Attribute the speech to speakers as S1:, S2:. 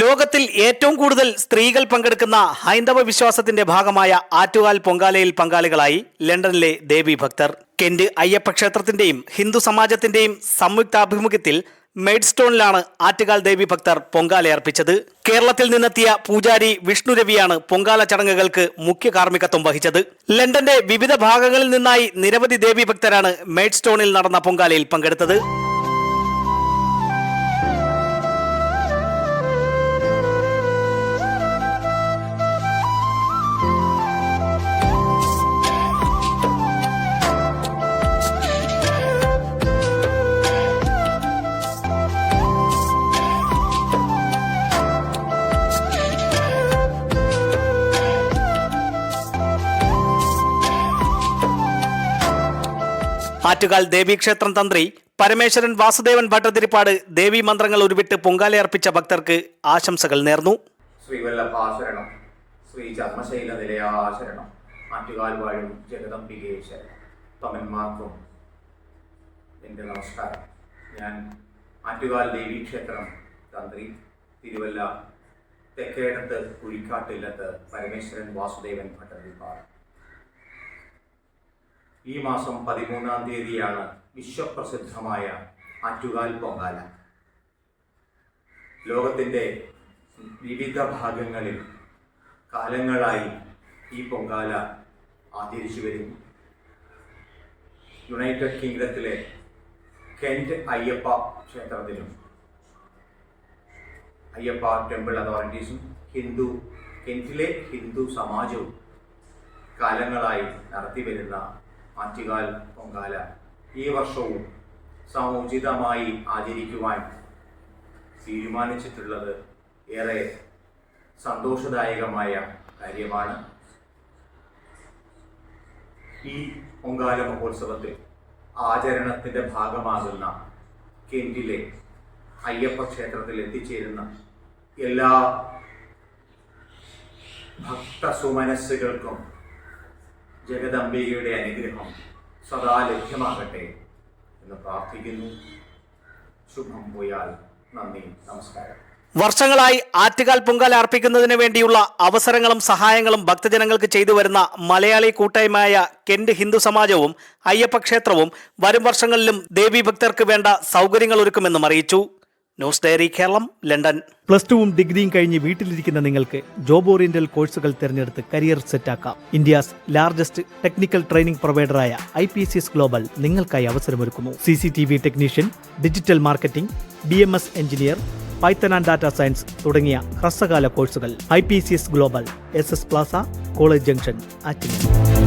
S1: ലോകത്തിൽ ഏറ്റവും കൂടുതൽ സ്ത്രീകൾ പങ്കെടുക്കുന്ന ഹൈന്ദവ വിശ്വാസത്തിന്റെ ഭാഗമായ ആറ്റുകാൽ പൊങ്കാലയിൽ പങ്കാളികളായി ലണ്ടനിലെ ദേവി ഭക്തർ. കെന്റ് അയ്യപ്പ ക്ഷേത്രത്തിന്റെയും ഹിന്ദു സമാജത്തിന്റെയും സംയുക്താഭിമുഖ്യത്തിൽ മെയ്ഡ്സ്റ്റോണിലാണ് ആറ്റുകാൽ ദേവി ഭക്തർ പൊങ്കാലയർപ്പിച്ചത് കേരളത്തിൽ നിന്നെത്തിയ പൂജാരി വിഷ്ണു രവിയാണ് പൊങ്കാല ചടങ്ങുകൾക്ക് മുഖ്യ കാർമ്മികത്വം വഹിച്ചത്. ലണ്ടന്റെ വിവിധ ഭാഗങ്ങളിൽ നിന്നായി നിരവധി ദേവി ഭക്തരാണ് മെയ്ഡ്സ്റ്റോണിൽ നടന്ന പൊങ്കാലയിൽ പങ്കെടുത്തത്. ആറ്റുകാൽ ദേവീക്ഷേത്രം തന്ത്രി പരമേശ്വരൻ വാസുദേവൻ ഭട്ടതിരിപ്പാട് ദേവീ മന്ത്രങ്ങൾ ഉരുവിട്ട് പൊങ്കാലയർപ്പിച്ച ഭക്തർക്ക് ആശംസകൾ നേർന്നു.
S2: ശ്രീവല്ലഭാശരണം ശ്രീ ചർമ്മശൈല നിലയാശരണം ആറ്റുകാൽ വാഴും ജഗദംബികേ ശരണം. തമന്മാർക്കും എന്റെ നമസ്കാരം. ഞാൻ ആറ്റുകാൽ ദേവീക്ഷേത്രം തന്ത്രി തിരുവല്ല തെക്കേടത്ത് കുഴിക്കാട്ടില്ലത്ത് പരമേശ്വരൻ വാസുദേവൻ ഭട്ടതിരിപ്പാട്. ഈ മാസം പതിമൂന്നാം തീയതിയാണ് വിശ്വപ്രസിദ്ധമായ ആറ്റുകാൽ പൊങ്കാല. ലോകത്തിന്റെ വിവിധ ഭാഗങ്ങളിൽ കാലങ്ങളായി ഈ പൊങ്കാല ആചരിച്ചു വരുന്നു. യുണൈറ്റഡ് കിങ്ഡത്തിലെ കെന്റ് അയ്യപ്പ ക്ഷേത്രത്തിലും അയ്യപ്പ ടെമ്പിൾ അതോറിറ്റീസും ഹിന്ദു കെന്റിലെ ഹിന്ദു സമാജവും കാലങ്ങളായി നടത്തിവരുന്ന ആറ്റുകാൽ പൊങ്കാല ഈ വർഷവും സമുചിതമായി ആചരിക്കുവാൻ തീരുമാനിച്ചിട്ടുള്ളത് ഏറെ സന്തോഷദായകമായ കാര്യമാണ്. ഈ പൊങ്കാല മഹോത്സവത്തിൽ ആചരണത്തിന്റെ ഭാഗമാകുന്ന കെന്റിലെ അയ്യപ്പ ക്ഷേത്രത്തിൽ എത്തിച്ചേരുന്ന എല്ലാ ഭക്തസുമനസ്സുകൾക്കും ജഗദംബികയുടെ അനുഗ്രഹം സദാ ലഭ്യമാകട്ടെ എന്ന് പ്രാർത്ഥിക്കുന്നു. ശുഭം പോയാൽ നന്ദി നമസ്കാരം.
S1: വർഷങ്ങളായി ആറ്റുകാൽ പൊങ്കാല അർപ്പിക്കുന്നതിന് വേണ്ടിയുള്ള അവസരങ്ങളും സഹായങ്ങളും ഭക്തജനങ്ങൾക്ക് ചെയ്തു വരുന്ന മലയാളി കൂട്ടായ്മയായ കെന്റ് ഹിന്ദു സമാജവും അയ്യപ്പ ക്ഷേത്രവും വരും വർഷങ്ങളിലും ദേവീഭക്തർക്ക് വേണ്ട സൗകര്യങ്ങൾ ഒരുക്കുമെന്നും അറിയിച്ചു. News diary Keralam London plus ടുവും ഡിഗ്രിയും കഴിഞ്ഞ് വീട്ടിലിരിക്കുന്ന നിങ്ങൾക്ക് ജോബ് ഓറിയന്റൽ കോഴ്സുകൾ തിരഞ്ഞെടുത്ത് കരിയർ സെറ്റാക്കാം India's largest technical training പ്രൊവൈഡറായ I P C S global നിങ്ങൾക്കായി അവസരമൊരുക്കുന്നു. C C T V technician digital marketing B M S engineer python and data science തുടങ്ങിയ ഹ്രസ്വകാല കോഴ്സുകൾ I P C S global S S plaza college junction Attingal